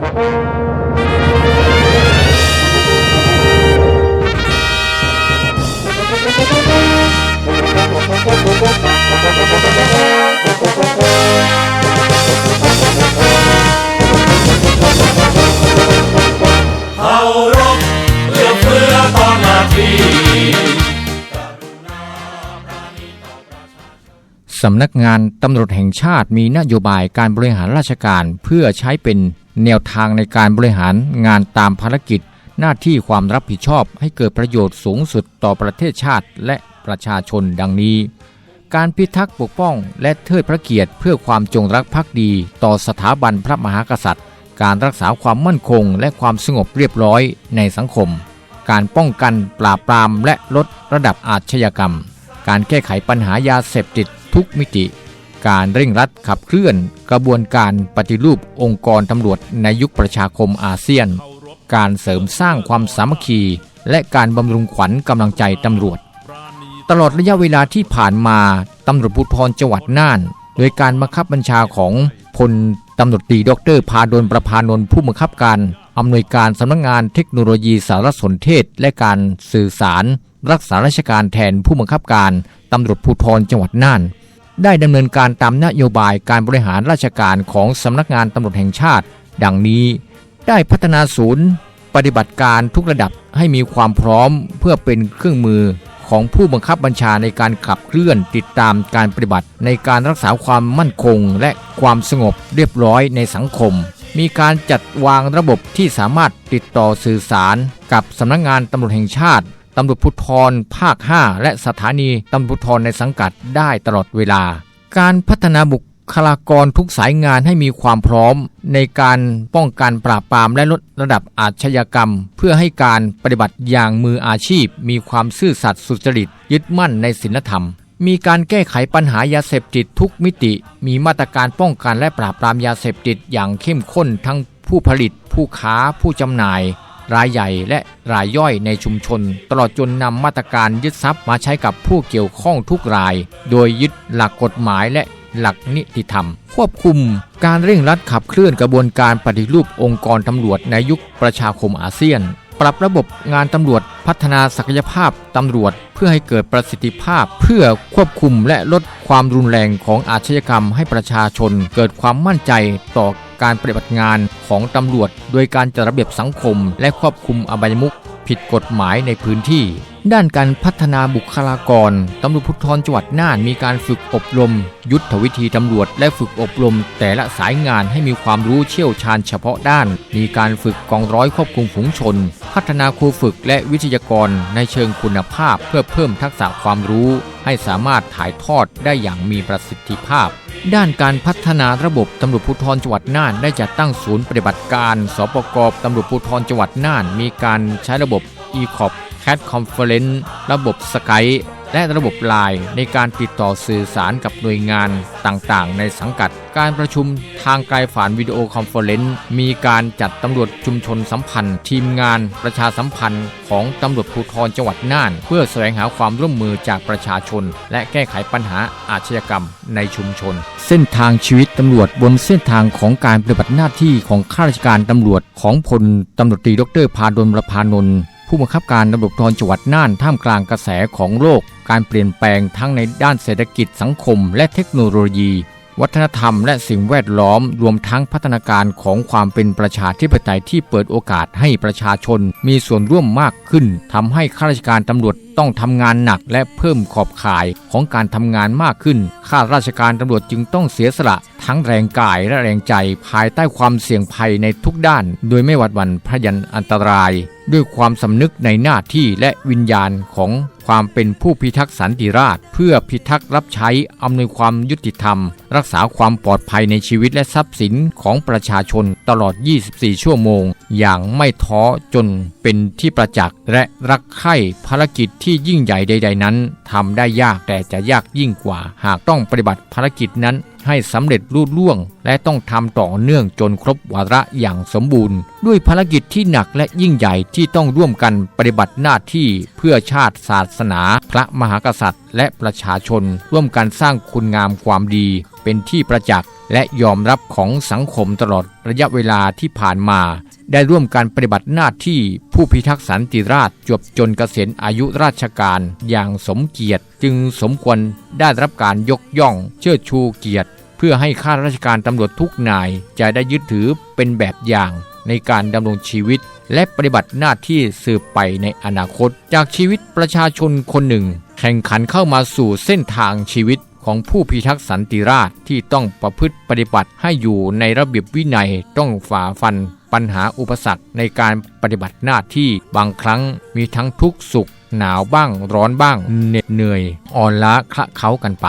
เคารพเอื้อเฟื้อต่อหน้าที่สำนักงานตำรวจแห่งชาติมีนโยบายการบริหารราชการเพื่อใช้เป็น แนวทางในการบริหารงานตามภารกิจ หน้าที่ความรับผิดชอบให้เกิดประโยชน์สูงสุดต่อประเทศชาติและประชาชนดังนี้ การพิทักษ์ปกป้องและเทิดพระเกียรติเพื่อความจงรักภักดี ต่อสถาบันพระมหากษัตริย์ การรักษาความมั่นคง และความสงบเรียบร้อยในสังคม การป้องกันปราบปรามและลดระดับอาชญากรรม การแก้ไขปัญหายาเสพติดทุกมิติ การเร่งรัดขับเคลื่อน กระบวนการปฏิรูปองค์กรตำรวจในยุคประชาคมอาเซียน การเสริมสร้างความสามัคคี และการบำรุงขวัญกำลังใจตำรวจ ตลอดระยะเวลาที่ผ่านมาตำรวจภูธรจังหวัดน่าน โดยการบังคับบัญชาของพลตำรวจตรีดรพาดลประพานนท์ผู้บังคับการอำนวยการสำนักงงานเทคโนโลยีสารสนเทศ และการสื่อสาร รักษาราชการแทนผู้บังคับการตำรวจภูธรจังหวัดน่าน ได้ดำเนินการตามนโยบายการบริหารราชการของสำนักงานตำรวจแห่งชาติ ดังนี้ ได้พัฒนาศูนย์ ปฏิบัติการทุกระดับให้มีความพร้อมเพื่อเป็นเครื่องมือของผู้บังคับบัญชาในการขับเคลื่อนติดตามการปฏิบัติ ในการรักษาความมั่นคง และความสงบเรียบร้อยในสังคม มีการจัดวางระบบที่สามารถติดต่อสื่อสารกับสำนักงานตำรวจแห่งชาติ ตำรวจภูธรภาค 5 และสถานีตำรวจภูธรในสังกัดได้ตลอดเวลา การพัฒนาบุคลากรทุกสายงานให้มีความพร้อม ในการป้องกันปราบปรามและลดระดับอาชญากรรม เพื่อให้การปฏิบัติอย่างมืออาชีพ มีความซื่อสัตย์สุจริต ยึดมั่นในศีลธรรม มีการแก้ไขปัญหายาเสพติดทุกมิติ มีมาตรการป้องกันและปราบปรามยาเสพติดอย่างเข้มข้นทั้งผู้ผลิต ผู้ค้าผู้จำหน่าย รายใหญ่และรายย่อยในชุมชน ตลอดจนนำมาตรการยึดทรัพย์มาใช้กับผู้เกี่ยวข้องทุกราย โดยยึดหลักกฎหมายและหลักนิติธรรม ควบคุมการเร่งรัดขับเคลื่อนกระบวนการปฏิรูปองค์กรตำรวจในยุคประชาคมอาเซียน ปรับระบบงานตำรวจพัฒนาศักยภาพตำรวจ เพื่อให้เกิดประสิทธิภาพ เพื่อควบคุมและลดความรุนแรงของอาชญากรรมให้ประชาชน เกิดความมั่นใจต่อ การปฏิบัติงานของตำรวจ โดยการจัดระเบียบสังคม และควบคุมอบายมุขผิดกฎหมายในพื้นที่ ด้านการพัฒนาบุคลากร ตำรวจภูธรจังหวัดน่านมีการฝึกอบรม ยุทธวิธีตำรวจและฝึกอบรม แต่ละสายงานให้มีความรู้เชี่ยวชาญเฉพาะด้าน มีการฝึกกองร้อยควบคุมฝูงชน พัฒนาครูฝึกและวิทยากรในเชิงคุณภาพ เพื่อเพิ่มทักษะความรู้ ให้สามารถถ่ายทอดได้อย่างมีประสิทธิภาพ ด้านการพัฒนาระบบตำรวจภูธรจังหวัดน่านได้จัดตั้งศูนย์ปฏิบัติการ สปกตำรวจภูธรจังหวัดน่าน มีการใช้ระบบ e c o p Cat Conference ระบบ Skype และระบบไลน์ในการติดต่อสื่อสารกับหน่วยงานต่างๆ ในสังกัด การประชุมทางไกลผ่านวิดีโอคอนเฟอเรนซ์มีการจัดตำรวจชุมชนสัมพันธ์ ทีมงานประชาสัมพันธ์ของตำรวจภูธรจังหวัดน่าน เพื่อแสวงหาความร่วมมือจากประชาชน และแก้ไขปัญหาอาชญากรรมในชุมชน เส้นทางชีวิตตำรวจบนเส้นทางของการปฏิบัติหน้าที่ของข้าราชการตำรวจของพลตำรวจตรีดรพาดลประพานนท์ ผู้บังคับการตำรวจภูธรจังหวัดน่านท่ามกลางกระแสของโลก การเปลี่ยนแปลงทั้งในด้านเศรษฐกิจสังคม และเทคโนโลยี วัฒนธรรม และสิ่งแวดล้อม รวมทั้งพัฒนาการของความเป็นประชาธิปไตยที่เปิดโอกาสให้ประชาชนมีส่วนร่วมมากขึ้นทำให้ข้าราชการตำรวจ ต้องทำงานหนักและเพิ่มขอบข่ายของการทำงานมากขึ้น ข้าราชการตำรวจจึงต้องเสียสละทั้งแรงกายและแรงใจภายใต้ความเสี่ยงภัยในทุกด้าน โดยไม่หวัดหวั่นพยันอันตราย ด้วยความสำนึกในหน้าที่และวิญญาณของความเป็นผู้พิทักษ์สันติราษฎร์เพื่อพิทักษ์รับใช้อำนวยความยุติธรรม รักษาความปลอดภัยในชีวิตและทรัพย์สินของประชาชนตลอด 24 ชั่วโมง อย่างไม่ท้อจนเป็นที่ประจักษ์และรักใคร่ภารกิจที่ยิ่งใหญ่ใด ๆ นั้นทำได้ยากแต่จะยากยิ่งกว่า หากต้องปฏิบัติภารกิจนั้นให้สำเร็จรุ่ล่วง และต้องทำต่อเนื่องจนครบวาระอย่างสมบูรณ์ ด้วยภารกิจที่หนักและยิ่งใหญ่ที่ต้องร่วมกันปฏิบัติหน้าที่เพื่อชาติศาสนา พระมหากษัตริย์ และประชาชน ร่วมกันสร้างคุณงามความดี เป็นที่ประจักษ์และยอมรับของสังคมตลอดระยะเวลาที่ผ่านมา ได้ร่วมการปฏิบัติหน้าที่ผู้พิทักษ์สันติราษฎร์จบจนเกษียณอายุราชการอย่างสมเกียรติ จึงสมควรได้รับการยกย่อง เชิดชูเกียรติ เพื่อให้ข้าราชการตำรวจทุกนายจะได้ยึดถือเป็นแบบอย่างในการดำรงชีวิต และปฏิบัติหน้าที่สืบไปในอนาคต จากชีวิตประชาชนคนหนึ่ง แข่งขันเข้ามาสู่เส้นทางชีวิตของผู้พิทักษ์สันติราษฎร์ที่ต้องประพฤติปฏิบัติให้อยู่ในระเบียบวินัยต้องฝ่าฟัน ปัญหาอุปสรรคในการปฏิบัติหน้าที่บางครั้งมีทั้งทุกข์สุข หนาวบ้างร้อนบ้างเหน็ดเหนื่อยอ่อนล้าคละเค้ากันไป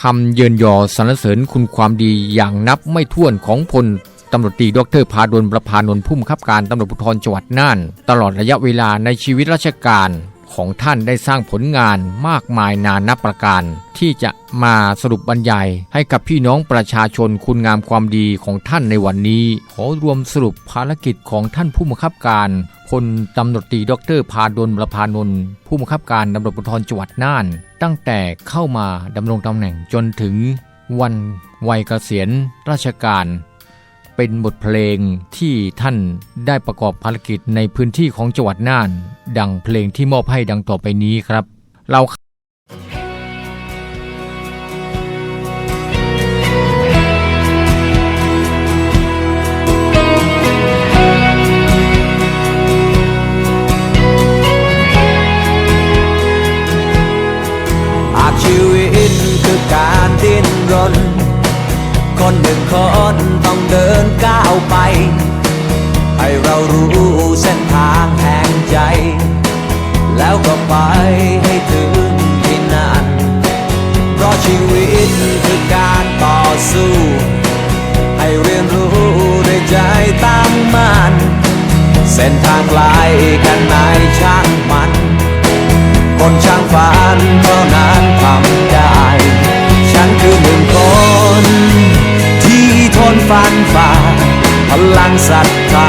คำเยินยอสรรเสริญคุณความดีอย่างนับไม่ถ้วนของพลตำรวจตรีดรพาดลประพานนท์ผู้บังคับการตำรวจภูธรจังหวัดน่าน ตลอดระยะเวลาในชีวิตราชการ ของท่านได้สร้างผลงานมากมายนานนับประการ ที่จะมาสรุปบรรยายให้กับพี่น้องประชาชนคุณงามความดีของท่านในวันนี้ ขอรวมสรุปภารกิจของท่านผู้บังคับการพลตำรวจตรีดรพาดลประพานนท์ผู้บังคับการตำรวจภูธรจังหวัดน่าน ตั้งแต่เข้ามาดำรงตำแหน่งจนถึงวันวัยเกษียณราชการ เป็นบทเพลงที่ท่านได้ประกอบภารกิจในพื้นที่ของจังหวัดน่าน ดังเพลงที่มอบให้ดังต่อไปนี้ครับ เรา รู้เส้นทางแห่งใจ แล้วก็ไปให้ถึงที่นั่น เพราะชีวิตคือการต่อสู้ ให้เรียนรู้ด้วยใจตั้งมั่น เส้นทางไกลแค่ไหนช่างมัน คนช่างฝันเท่านั้นทำได้ ฉันคือหนึ่งคน ที่ทนฟันฝ่าพลังศรัทธา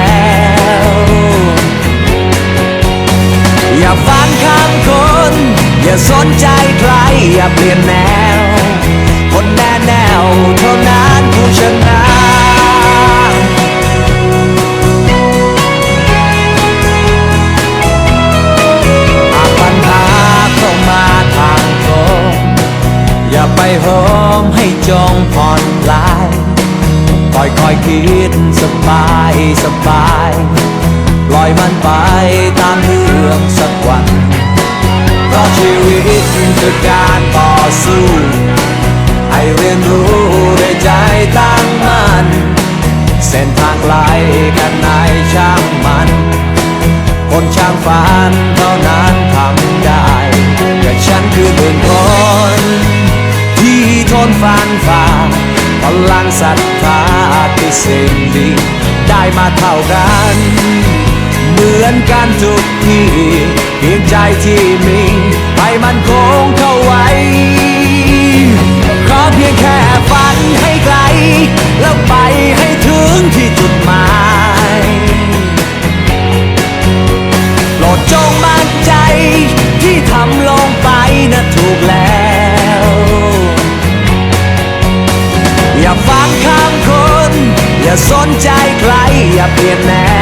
้ว จงผ่อนคลายคอยคอยคิดสบายสบายปล่อยมันไปตามเรื่องสักวันเพราะชีวิตคือการต่อสู้ให้เรียนรู้ด้วยใจตั้งมั่นเส้นทางไกลกันไหนช่างมัน คนช่างฝันเท่านั้นทำได้แต่ฉันคือหนึ่งคน ที่ทนฟันฝ่าพลังศรัทธาคือสิ่งดีได้มาเท่ากัน เหมือนกันทุกทีเพียงใจที่มีให อย่าสนใจใคร อย่าเปลี่ยนแนว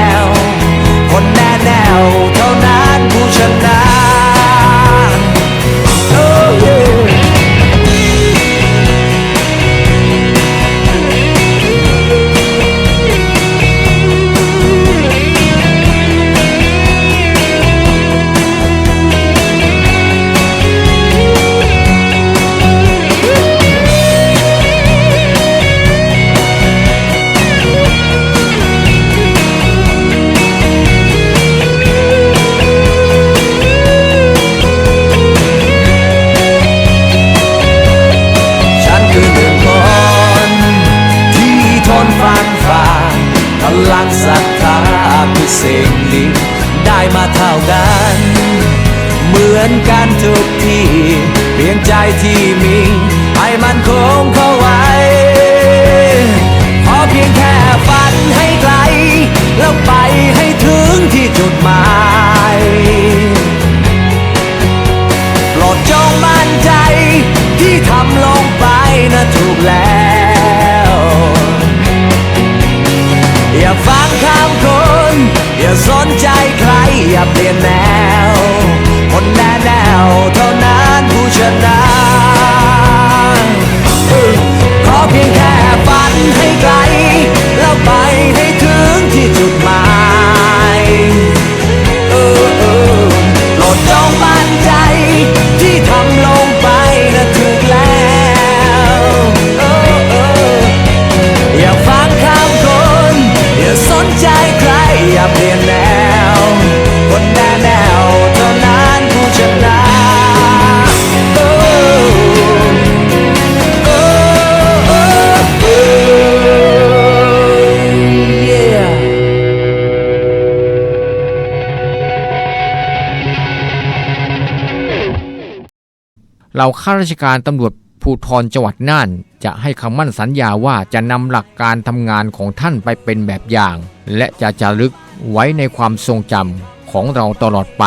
กัน เหมือนกันทุกที่เพียงใจที่มีให้มันคงเข้าไว้ขอเพียงแค่ฝันให้ไกล แล้วไปให้ถึงที่จุดหมายโปรดจงมั่นใจที่ทำลงไปนะถูกแล้ว เราข้าราชการตำรวจภูธรจังหวัดน่าน จะให้คำมั่นสัญญาว่าจะนำหลักการทำงานของท่านไปเป็นแบบอย่าง และจะจารึกไว้ในความทรงจำของเราตลอดไป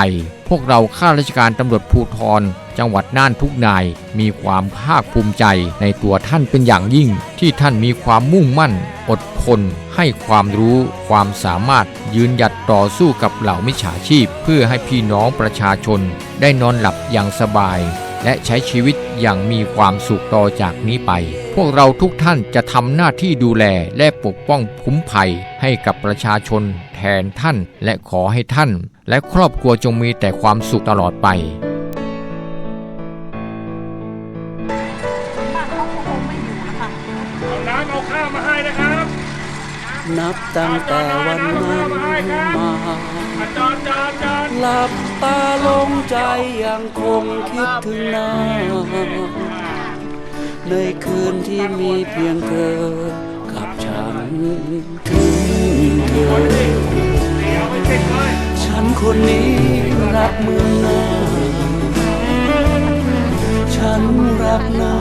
พวกเราข้าราชการตำรวจภูธรจังหวัดน่านทุกนายมีความภาคภูมิใจในตัวท่านเป็นอย่างยิ่ง ที่ท่านมีความมุ่งมั่น อดทน ให้ความรู้ ความสามารถยืนหยัดต่อสู้กับเหล่ามิจฉาชีพ เพื่อให้พี่น้องประชาชนได้นอนหลับอย่างสบาย และใช้ชีวิตอย่างมีความสุขต่อจากนี้ไป พวกเราทุกท่านจะทำหน้าที่ดูแลและปกป้องคุ้มภัยให้กับประชาชนแทนท่าน และขอให้ท่าน และครอบครัวจงมีแต่ความสุขตลอดไป นับตั้งแต่วันนั้นมาหลับตาลงใจยังคงคิดถึงหน้า ในคืนที่มีเพียงเธอกับฉันถึงเธอ ฉันคนนี้รักเมืองนาฉันรักนา